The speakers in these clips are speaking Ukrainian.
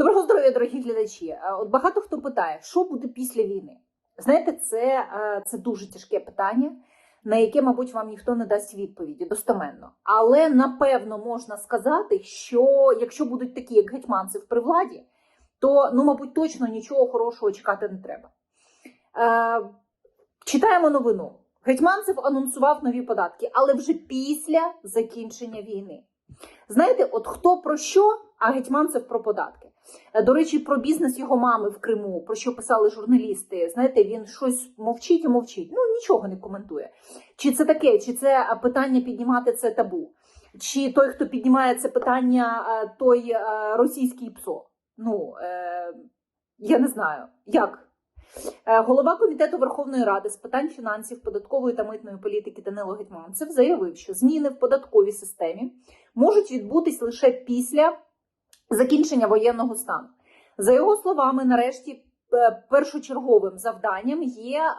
Доброго здоров'я, дорогі глядачі. Е, От багато хто питає, що буде після війни. Знаєте, це, е, це дуже тяжке питання, на яке, мабуть, вам ніхто не дасть відповіді достоменно. Але напевно можна сказати, що якщо будуть такі, як гетьманцев при владі, то ну, мабуть, точно нічого хорошого чекати не треба. Е, читаємо новину. Гетьманцев анонсував нові податки, але вже після закінчення війни. Знаєте, от хто про що, а гетьманцев про податки. Е, До речі, про бізнес його мами в Криму, про що писали журналісти. Знаєте, він щось мовчить і мовчить. Ну нічого не коментує. Чи це таке, чи це е, питання піднімати це табу? Чи той, хто піднімає це питання, е, той російський ПСО? Ну я не знаю, як. Голова комітету Верховної Ради з питань фінансів, податкової та митної політики Данило Гетманцев заявив, що зміни в податковій системі можуть відбутись лише після закінчення воєнного стану. За його словами, нарешті е, першочерговим завданням є е,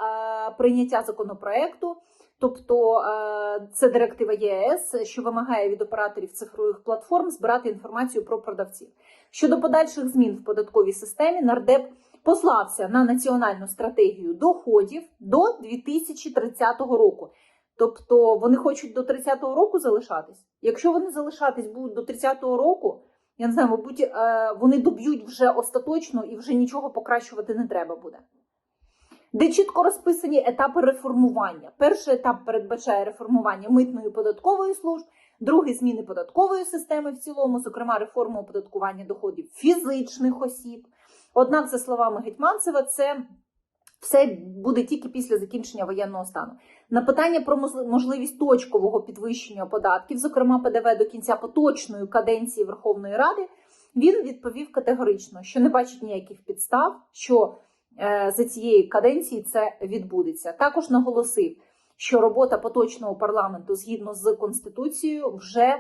прийняття законопроекту, тобто е, це директива ЄС, що вимагає від операторів цифрових платформ збирати інформацію про продавців. Щодо подальших змін в податковій системі, нардеп послався на національну стратегію доходів до 2030 року. Тобто вони хочуть до 30-го року залишатись. Якщо вони залишатись будуть до 30-го року, я не знаю, мабуть, е, вони доб'ють вже остаточно і вже нічого покращувати не треба буде. Де чітко розписані етапи реформування. Перший етап передбачає реформування митної податкової служб, другий зміни податкової системи в цілому, зокрема реформу оподаткування доходів фізичних осіб. Однак, за словами Гетьманцева, це все буде тільки після закінчення воєнного стану. На питання про можливість точкового підвищення податків, зокрема ПДВ до кінця поточної каденції Верховної Ради, він відповів категорично, що не бачить ніяких підстав, що е, за цієї каденції це відбудеться. Також наголосив, що робота поточного парламенту згідно з конституцією вже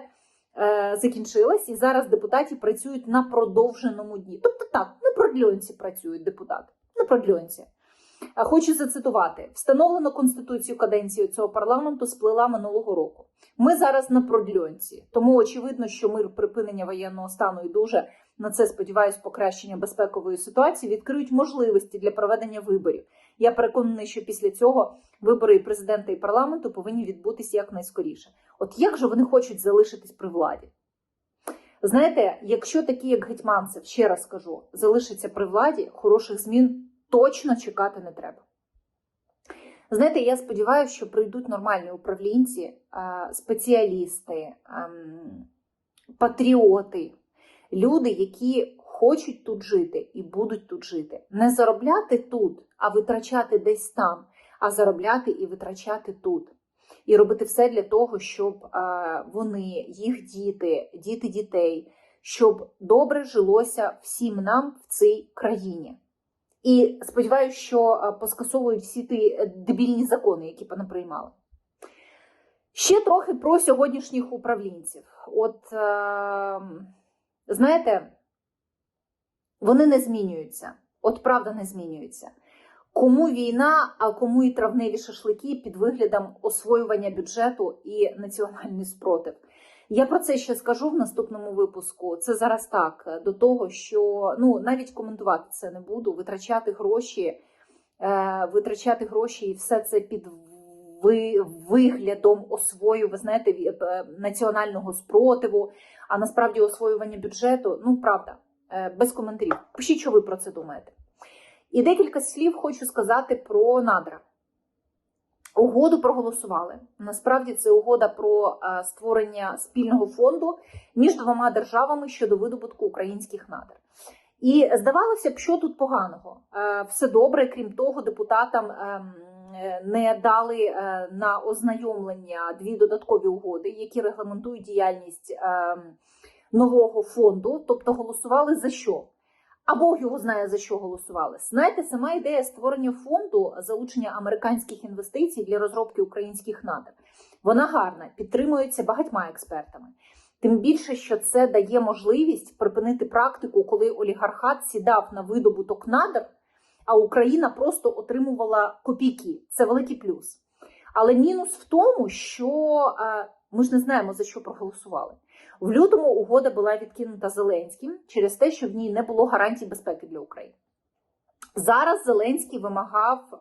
е, закінчилась, і зараз депутати працюють на продовженому дні. Тобто так, на продльонці працюють депутати. На продльонці. А Хочу зацитувати: встановлено конституцію каденцію цього парламенту сплила минулого року. Ми зараз на продльонці, тому очевидно, що мир припинення воєнного стану і дуже на це сподіваюсь, покращення безпекової ситуації відкриють можливості для проведення виборів. Я переконаний, що після цього вибори і президента і парламенту повинні відбутися якнайскоріше. От як же вони хочуть залишитись при владі? Знаєте, якщо такі, як Гетьманцев, ще раз скажу, залишаться при владі, хороших змін точно чекати не треба. Знаєте, я сподіваюся, що прийдуть нормальні управлінці, спеціалісти, ем, патріоти, люди, які хочуть тут жити і будуть тут жити. Не заробляти тут, а витрачати десь там, а заробляти і витрачати тут. І робити все для того, щоб вони, їх діти, діти дітей, щоб добре жилося всім нам в цій країні. І сподіваюся, що поскасовують всі ті е, дебільні закони, які понаприймали. Ще трохи про сьогоднішніх управлінців. От, е, знаєте, вони не змінюються. От правда не змінюється. Кому війна, а кому і травневі шашлики під виглядом освоювання бюджету і національний спротив. Я про це ще скажу в наступному випуску. Це зараз так, до того, що ну навіть коментувати це не буду. Витрачати гроші, е, витрачати гроші і все це під ви, виглядом освою, ви знаєте, е, національного спротиву, а насправді освоювання бюджету. Ну правда, е, без коментарів. Пишіть, що ви про це думаєте. І декілька слів хочу сказати про надра. Угоду проголосували. Насправді це угода про е, створення спільного фонду між двома державами щодо видобутку українських надр. І здавалося б, що тут поганого? Е, Все добре, крім того, депутатам ем, е, не дали на ознайомлення дві додаткові угоди, які регламентують діяльність ем, нового фонду, тобто голосували за що? А Бог його знає за що голосували. Знаєте, сама ідея створення фонду залучення американських інвестицій для розробки українських надр. Вона гарна, підтримується багатьма експертами. Тим більше, що це дає можливість припинити практику, коли олігархат сідав на видобуток надр, а Україна просто отримувала копійки. Це великий плюс. Але мінус в тому, що е, ми ж не знаємо за що проголосували. В лютому угода була відкинута Зеленським через те, що в ній не було гарантій безпеки для України. Зараз Зеленський вимагав е,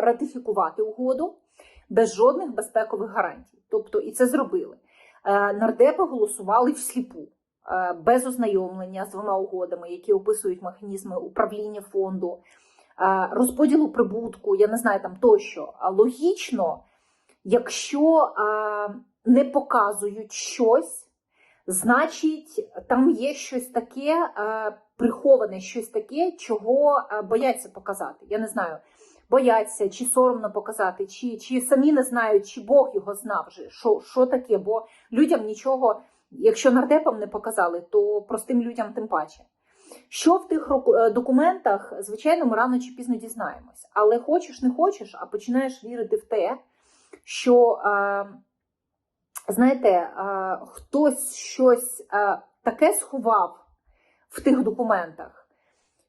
ратифікувати угоду без жодних безпекових гарантій. Тобто, і це зробили. Е, нардепи голосували всліпу, е, без ознайомлення з двома угодами, які описують механізми управління фонду, е, розподілу прибутку, я не знаю там тощо. А логічно, якщо е, не показують щось, значить там є щось таке, е, приховане щось таке, чого е, бояться показати. Я не знаю. Бояться, чи соромно показати, чи, чи самі не знають, чи Бог його знав вже, що, що таке, бо людям нічого, якщо нардепам не показали, то простим людям тим паче. Що в тих е, документах, звичайно, ми рано чи пізно дізнаємось. Але хочеш, не хочеш, а починаєш вірити в те, що, знаєте, е, хтось щось е, таке сховав в тих документах,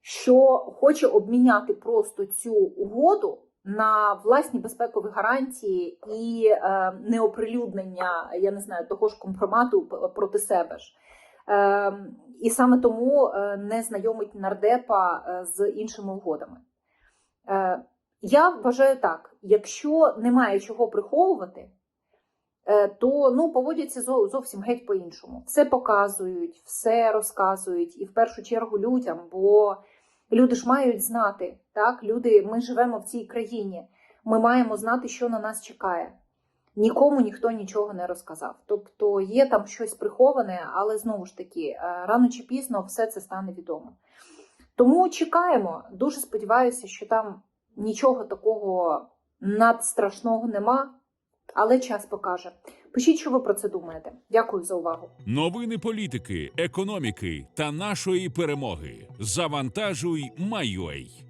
що хоче обміняти просто цю угоду на власні безпекові гарантії і е, неоприлюднення, я не знаю, того ж компромату проти себе ж. Е, і саме тому не знайомить нардепа з іншими угодами. Я вважаю так: якщо немає чого приховувати, то ну, поводяться зовсім геть по-іншому. Все показують, все розказують, і в першу чергу людям, бо люди ж мають знати, так? Люди, ми живемо в цій країні, ми маємо знати, що на нас чекає. Нікому ніхто нічого не розказав. Тобто є там щось приховане, але знову ж таки, е, рано чи пізно все це стане відомо. Тому чекаємо. Дуже сподіваюся, що там нічого такого надстрашного нема, але час покаже. Пишіть, що ви про це думаєте. Дякую за увагу. Новини політики, економіки та нашої перемоги. Завантажуй, майой.